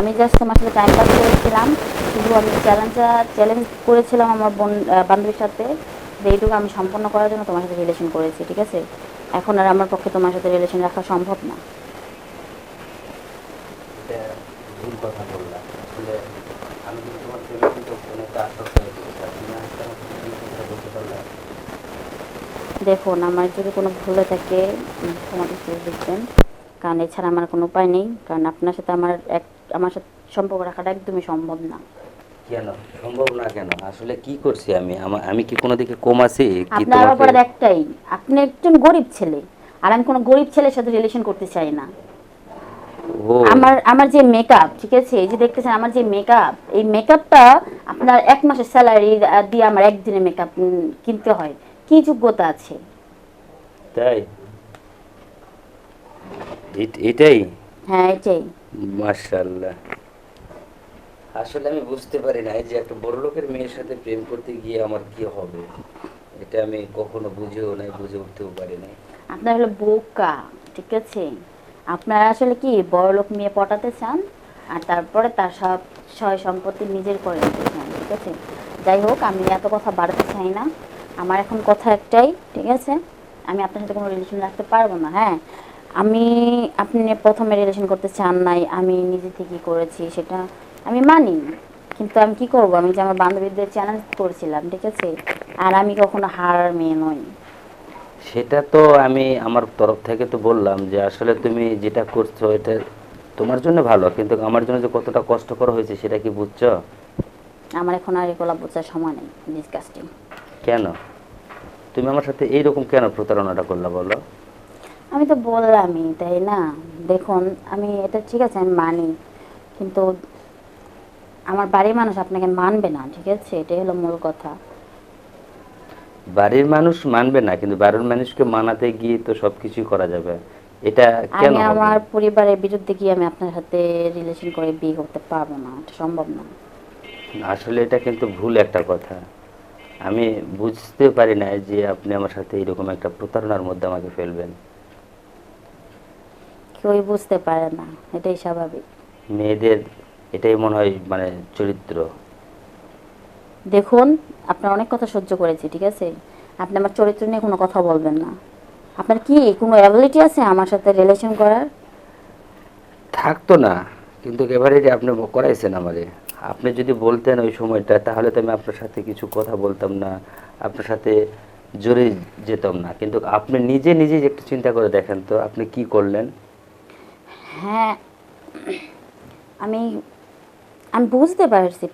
আমি জাস্ট তোমার সাথে টাইম পাস করেছিলাম শুধু আমি চ্যালেঞ্জটা চ্যালেঞ্জ করেছিলাম আমার বোন বান্ধবীর সাথে। যে এইটুকু আমি সম্পন্ন করার জন্য তোমার সাথে রিলেশন করেছি ঠিক আছে? এখন আর আমার পক্ষে তোমার সাথে রিলেশন রাখা সম্ভব না। এটা ভুল কথা বললাম আসলে আমি কিন্তু তোমার প্রেমে কিন্তু অনেকটা আসক্ত হয়ে গেছি আর তুমি আজকে আমাকে এই কথাটা বলতে পারলে? দেখুন আমার যদি কোনো ভুল হয়ে থাকে তোমাদের দেখবেন। কারণ এছাড়া আমার কোনো উপায় নেই। কারণ আপনার সাথে আমার এক আমার সাথে সম্পর্ক রাখাটা একদমই সম্ভব না। কেন? সম্ভব না কেন? আসলে কি করছি আমি? আমি কি কোনো দিকে কম আছি? কি আপনার অপরাধ একটাই আপনি একজন গরিব ছেলে আর আমি কোনো গরিব ছেলের সাথে রিলেশন করতে চাই না। আমার আমার যে মেকআপ ঠিক আছে? এই যে দেখতেছেন আমার যে মেকআপ এই মেকআপটা আপনার এক মাসের স্যালারি দিয়ে আমার একদিনে মেকআপ কিনতে হয়। কি যোগ্যতা আছে? তাই? এটাই। হ্যাঁ এটাই। মাশাআল্লাহ। আসলে আমি বুঝতে পারি না যে একটা বড় লোকের মেয়ের সাথে প্রেম করতে গিয়ে আমার কি হবে? এটা আমি কখনো বুঝেও নাই বুঝে উঠতেও পারি নাই। আপনার হলো বোকা ঠিক আছে? আপনারা আসলে কি বড় লোক মেয়ে পটাতে চান আর তারপরে তার সব সয় সম্পত্তি নিজের করে নিতে চান ঠিক আছে? যাই হোক আমি এত কথা বাড়াতে চাই না। আমার এখন কথা একটাই ঠিক আছে? আমি আপনার সাথে কোনো রিলেশন রাখতে পারব না হ্যাঁ? আমি আপনি প্রথমে রিলেশন করতে চান নাই আমি নিজে থেকে করেছি সেটা আমি মানি। কিন্তু আমি কি করব? আমি যে আমার বান্ধবীদের চ্যালেঞ্জ করেছিলাম ঠিক আছে? আর আমি কখনো হার মেয়ে নই। সেটা তো আমি আমার তরফ থেকে তো বললাম যে আসলে তুমি যেটা করছ এটা তোমার জন্য ভালো কিন্তু আমার জন্য যে কতটা কষ্টকর হয়েছে সেটা কি বুঝছ? আমার এখন আর এগুলো বোঝার সময় নেই। ডিসকাস্টিং কেন? তুমি আমার সাথে এইরকম কেন প্রতারণাটা করলা বলো? আমি তো বললামই তাই না? দেখুন আমি এটা ঠিক আছে আমি মানি। কিন্তু আমার বাড়ির মানুষ আপনাকে মানবে না ঠিক আছে? এটাই হলো মূল কথা। বাড়ির মানুষ মানবে না কিন্তু বাড়ির মানুষকে মানাতে গিয়ে তো সবকিছুই করা যাবে। এটা কেন আমি আমার পরিবারের বিরুদ্ধে গিয়ে আমি আপনার সাথে রিলেশন করে বিয়ে করতে পারব না এটা সম্ভব না। আসলে এটা কিন্তু ভুল একটা কথা। আমি বুঝতে পারি না যে আপনি আমার সাথে এরকম একটা প্রতারণার মধ্যে আমাকে ফেলবেন। কেউই বুঝতে পারে না এটাই স্বাভাবিক। মেয়েদের এটাই মনে হয় মানে চরিত্র। দেখুন আপনার অনেক কথা সহ্য করেছি ঠিক আছে? আপনি আমার চরিত্র নিয়ে কোনো কথা বলবেন না। আপনার কি কোনো অ্যাবিলিটি আছে আমার সাথে রিলেশন করার? থাকতো না কিন্তু এবারে যে আপনি করাইছেন আমারে। আপনি যদি বলতেন ওই সময়টা তাহলে তো আমি আপনার সাথে কিছু কথা বলতাম না আপনার সাথে জোরে যেতাম না। কিন্তু আপনি নিজে নিজে একটু চিন্তা করে দেখেন তো আপনি কি করলেন? হ্যাঁ আমি আমি বুঝতে পারছি।